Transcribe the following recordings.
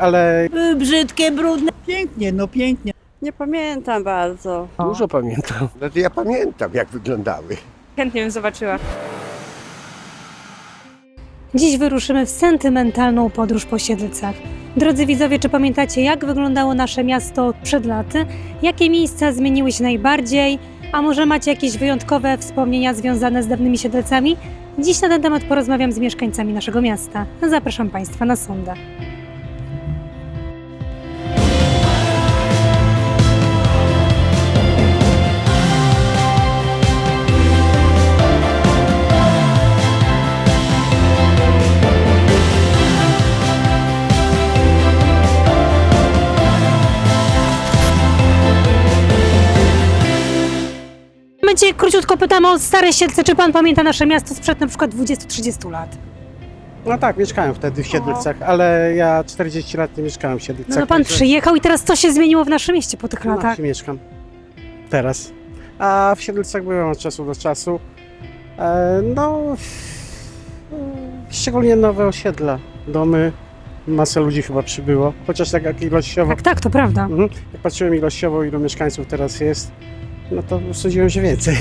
ale brzydkie, brudne. Pięknie, no pięknie. Nie pamiętam bardzo. Dużo pamiętam. No to ja pamiętam, jak wyglądały. Chętnie bym zobaczyła. Dziś wyruszymy w sentymentalną podróż po Siedlcach. Drodzy widzowie, czy pamiętacie, jak wyglądało nasze miasto przed laty? Jakie miejsca zmieniły się najbardziej? A może macie jakieś wyjątkowe wspomnienia związane z dawnymi Siedlcami? Dziś na ten temat porozmawiam z mieszkańcami naszego miasta. Zapraszam Państwa na sondę. Cię króciutko pytamy o Stare Siedlce. Czy Pan pamięta nasze miasto sprzed na przykład 20-30 lat? no tak, mieszkałem wtedy w Siedlcach, ale ja 40 lat nie mieszkałem w Siedlcach. No to Pan także przyjechał i teraz co się zmieniło w naszym mieście po tych na latach? wsi mieszkam teraz. A w Siedlcach byłem od czasu do czasu. E, no, szczególnie nowe osiedla, domy, masa ludzi chyba przybyło, chociaż tak jak ilościowo, Tak, tak, to prawda. mhm, jak patrzyłem ilościowo, ilu mieszkańców teraz jest, no to sądziłem, że więcej.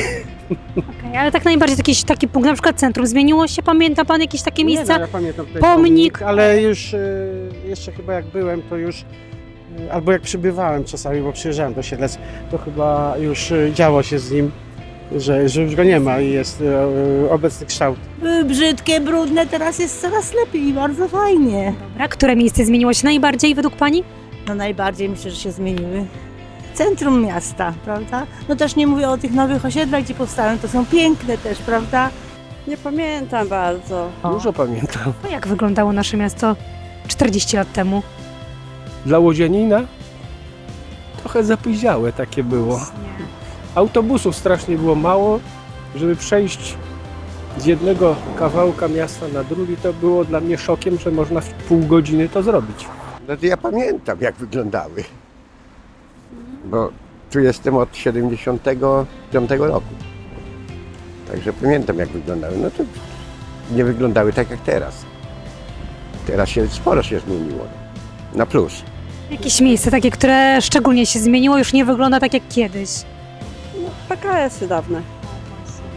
Okej, ale tak najbardziej jakiś taki punkt, na przykład centrum. Zmieniło się, pamięta Pan jakieś takie Nie, miejsca? no, ja pamiętam tutaj pomnik. ale już e, jeszcze chyba jak byłem, to już e, albo jak przybywałem czasami, bo przyjeżdżałem do Siedlec, to chyba już e, działo się z nim, że, że już go nie ma i jest e, obecny kształt. Były brzydkie, brudne, teraz jest coraz lepiej i bardzo fajnie. Dobra, które miejsce zmieniło się najbardziej według Pani? No najbardziej myślę, że się zmieniły. Centrum miasta, prawda? No też nie mówię o tych nowych osiedlach, gdzie powstają, to są piękne też, prawda? Nie pamiętam bardzo. Dużo pamiętam. A jak wyglądało nasze miasto 40 lat temu? Dla Łodzianina trochę zapóźniałe takie było. Autobusów strasznie było mało, żeby przejść z jednego kawałka miasta na drugi, to było dla mnie szokiem, że można w pół godziny to zrobić. No to ja pamiętam, jak wyglądały. Bo tu jestem od 75 roku. Także pamiętam, jak wyglądały. No to nie wyglądały tak jak teraz. Teraz się sporo się zmieniło. Na plus. Jakieś miejsce takie, które szczególnie się zmieniło, już nie wygląda tak jak kiedyś. PKS-y dawne.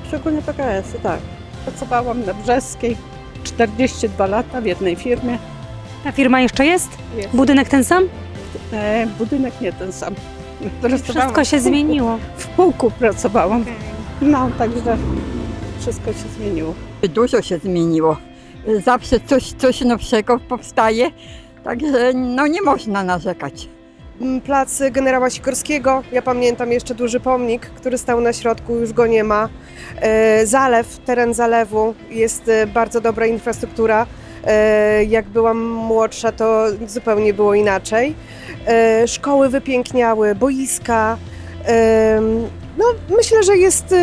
Szczególnie PKS-y, tak. Pracowałam na Brzeskiej 42 lata w jednej firmie. Ta firma jeszcze jest? Jest. Budynek ten sam? E, budynek nie ten sam. Pracowałam Wszystko się w pułku. zmieniło. W pułku pracowałam. No, także wszystko się zmieniło. Dużo się zmieniło. Zawsze coś, coś nowszego powstaje, także no nie można narzekać. Plac generała Sikorskiego. Ja pamiętam jeszcze duży pomnik, który stał na środku, już go nie ma. E, Zalew, teren zalewu, jest e, bardzo dobra infrastruktura. E, Jak byłam młodsza, to zupełnie było inaczej. E, Szkoły wypiękniały, boiska. E, No, myślę, że jest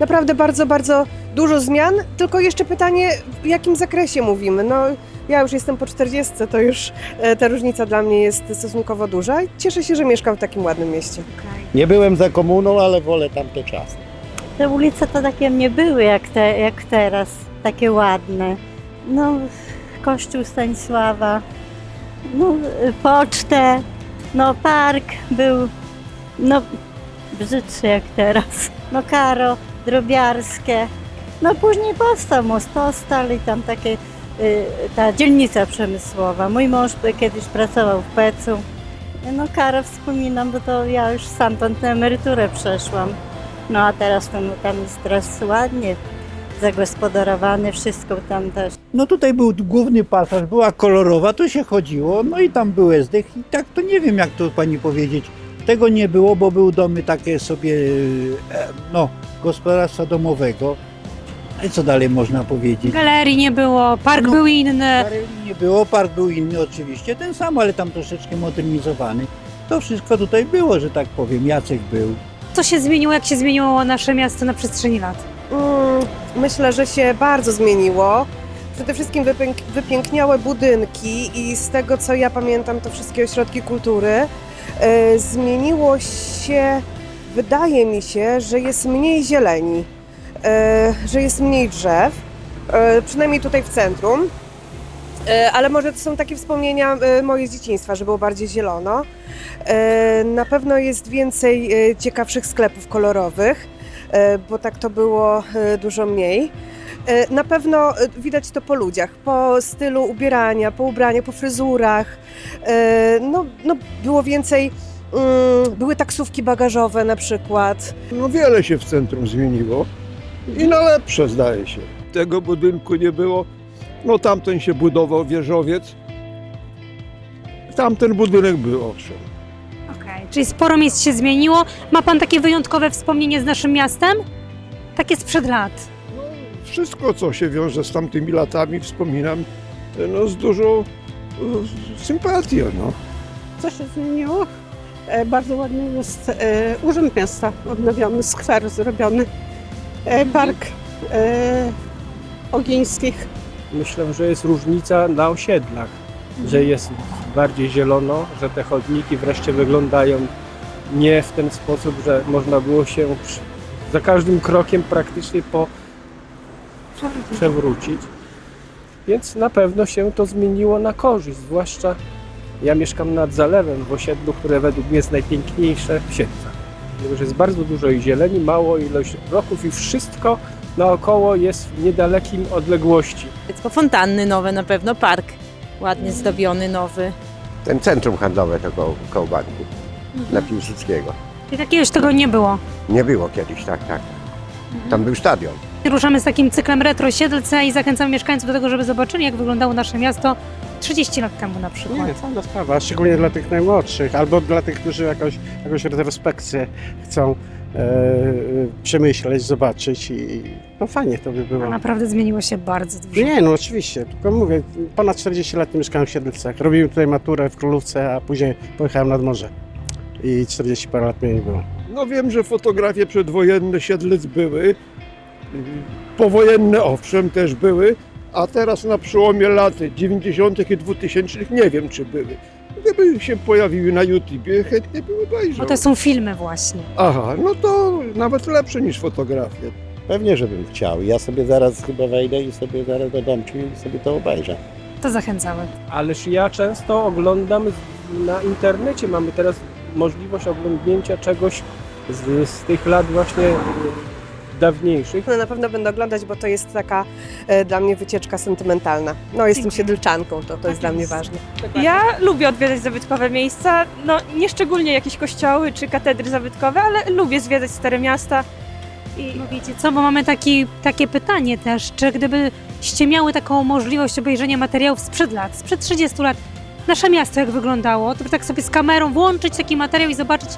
naprawdę bardzo, bardzo dużo zmian. Tylko jeszcze pytanie, w jakim zakresie mówimy? No, ja już jestem po 40, to już Ta różnica dla mnie jest stosunkowo duża i cieszę się, że mieszkam w takim ładnym mieście. Nie byłem za komuną, ale wolę tamte czasy. Te ulice to takie nie były jak, te, jak teraz, takie ładne. No, kościół Stanisława, no, pocztę, no, park był, no, brzydszy jak teraz. No, karo, drobiarskie. No, później powstał Mostostal i tam takie, y, ta dzielnica przemysłowa. Mój mąż kiedyś pracował w Pecu. No, karo wspominam, bo to ja już sam na emeryturę przeszłam. No a teraz tam, tam jest teraz ładnie zagospodarowane, wszystko tam też. No tutaj był główny pasaż, była kolorowa, to się chodziło, no i tam był zdech i tak to nie wiem jak to pani powiedzieć. Tego nie było, bo były domy takie sobie, e, no, gospodarstwa domowego. I co dalej można powiedzieć? Galerii nie było, park No. był inny. Galerii nie było, park był inny oczywiście, ten sam, ale tam troszeczkę modernizowany. To wszystko tutaj było, że tak powiem, Jacek był. Co się zmieniło, jak się zmieniło nasze miasto na przestrzeni lat? Mm, myślę, że się bardzo zmieniło. Przede wszystkim wypięk wypiękniałe budynki i z tego co ja pamiętam, to wszystkie ośrodki kultury. E, zmieniło się, wydaje mi się, że jest mniej zieleni, e, że jest mniej drzew, e, przynajmniej tutaj w centrum. Ale może to są takie wspomnienia moje z dzieciństwa, że było bardziej zielono. Na pewno jest więcej ciekawszych sklepów kolorowych, bo tak to było e, dużo mniej. E, Na pewno e, widać to po ludziach, po stylu ubierania, po ubraniach, po fryzurach. E, No, no było więcej, mm, były taksówki bagażowe na przykład. No wiele się w centrum zmieniło i na lepsze zdaje się. Tego budynku nie było. No tamten się budował wieżowiec. Tamten budynek był owszem. Czyli sporo miejsc się zmieniło. Ma pan takie wyjątkowe wspomnienie z naszym miastem? Takie sprzed lat. No, wszystko co się wiąże z tamtymi latami wspominam no, z dużą e, sympatią. No. Co się zmieniło? E, Bardzo ładny jest e, Urząd Miasta odnowiony, skwer zrobiony, e, park e, Ogińskich. Myślę, że jest różnica na osiedlach, że jest bardziej zielono, że te chodniki wreszcie wyglądają nie w ten sposób, że można było się przy, za każdym krokiem praktycznie po przewrócić. Więc na pewno się to zmieniło na korzyść, zwłaszcza ja mieszkam nad zalewem w osiedlu, które według mnie jest najpiękniejsze w Siedlcach. Dlatego, że jest bardzo dużo i zieleni, mało ilość roków i wszystko naokoło jest w niedalekim odległości. Tylko fontanny nowe na pewno, park ładnie zdobiony, nowy. Ten centrum handlowe to koło, koło banku na Piłsudskiego. Czyli takiegoś tego nie było. Nie było kiedyś, tak, tak. Tam był stadion. Ruszamy z takim cyklem retro Siedlce i zachęcamy mieszkańców do tego, żeby zobaczyli, jak wyglądało nasze miasto 30 lat temu na przykład. Nie, fajna sprawa, szczególnie dla tych najmłodszych, albo dla tych, którzy jakąś, jakąś retrospekcję chcą przemyśleć, zobaczyć i no fajnie to by A było. naprawdę zmieniło się bardzo dużo. Nie, no oczywiście, tylko mówię, ponad 40 lat nie mieszkałem w Siedlcach. Robiłem tutaj maturę w Królówce, a później pojechałem nad morze. I 40 parę lat mnie nie było. No wiem, że fotografie przedwojenne Siedlec były, powojenne owszem też były, a teraz na przełomie lat 90. i 2000 nie wiem czy były. Gdyby się pojawiły na YouTubie, chętnie bym obejrzał. Bo to są filmy właśnie. Aha, no to nawet lepsze niż fotografie. Pewnie, żebym chciał. Ja sobie zaraz chyba wejdę i sobie zaraz do domku i sobie to obejrzę. To zachęcamy. Ależ ja często oglądam z- na internecie. Mamy teraz możliwość oglądnięcia czegoś z, z tych lat właśnie dawniejszych. No, na pewno będę oglądać, bo to jest taka e, dla mnie wycieczka sentymentalna. No jestem Dziękuję. siedlczanką, to, to Tak jest dla mnie jest. ważne. Ja lubię odwiedzać zabytkowe miejsca, no nie szczególnie jakieś kościoły czy katedry zabytkowe, ale lubię zwiedzać stare miasta. I No wiecie co, bo mamy taki, takie pytanie też, czy gdybyście miały taką możliwość obejrzenia materiałów sprzed lat, sprzed 30 lat, nasze miasto jak wyglądało, to by tak sobie z kamerą włączyć taki materiał i zobaczyć,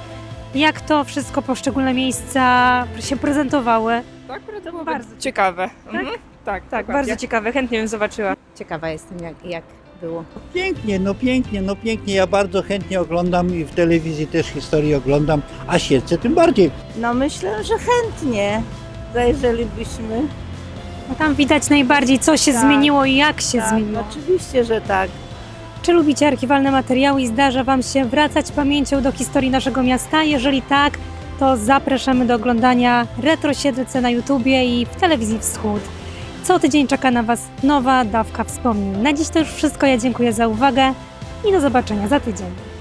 jak to wszystko, poszczególne miejsca się prezentowały. to akurat To było bardzo ciekawe. Mhm. Tak, tak, bardzo ciekawe, chętnie bym zobaczyła. Ciekawa jestem, jak, jak było. Pięknie, no pięknie, no pięknie. Ja bardzo chętnie oglądam i w telewizji też historię oglądam, a Siedlce tym bardziej. No myślę, że chętnie zajrzelibyśmy. No tam widać najbardziej, co się Tak. zmieniło i jak się Tak, zmieniło. Oczywiście, że tak. Czy lubicie archiwalne materiały i zdarza Wam się wracać pamięcią do historii naszego miasta? Jeżeli tak, to zapraszamy do oglądania Retro Siedlce na YouTubie i w Telewizji Wschód. Co tydzień czeka na Was nowa dawka wspomnień. Na dziś to już wszystko. Ja dziękuję za uwagę i do zobaczenia za tydzień.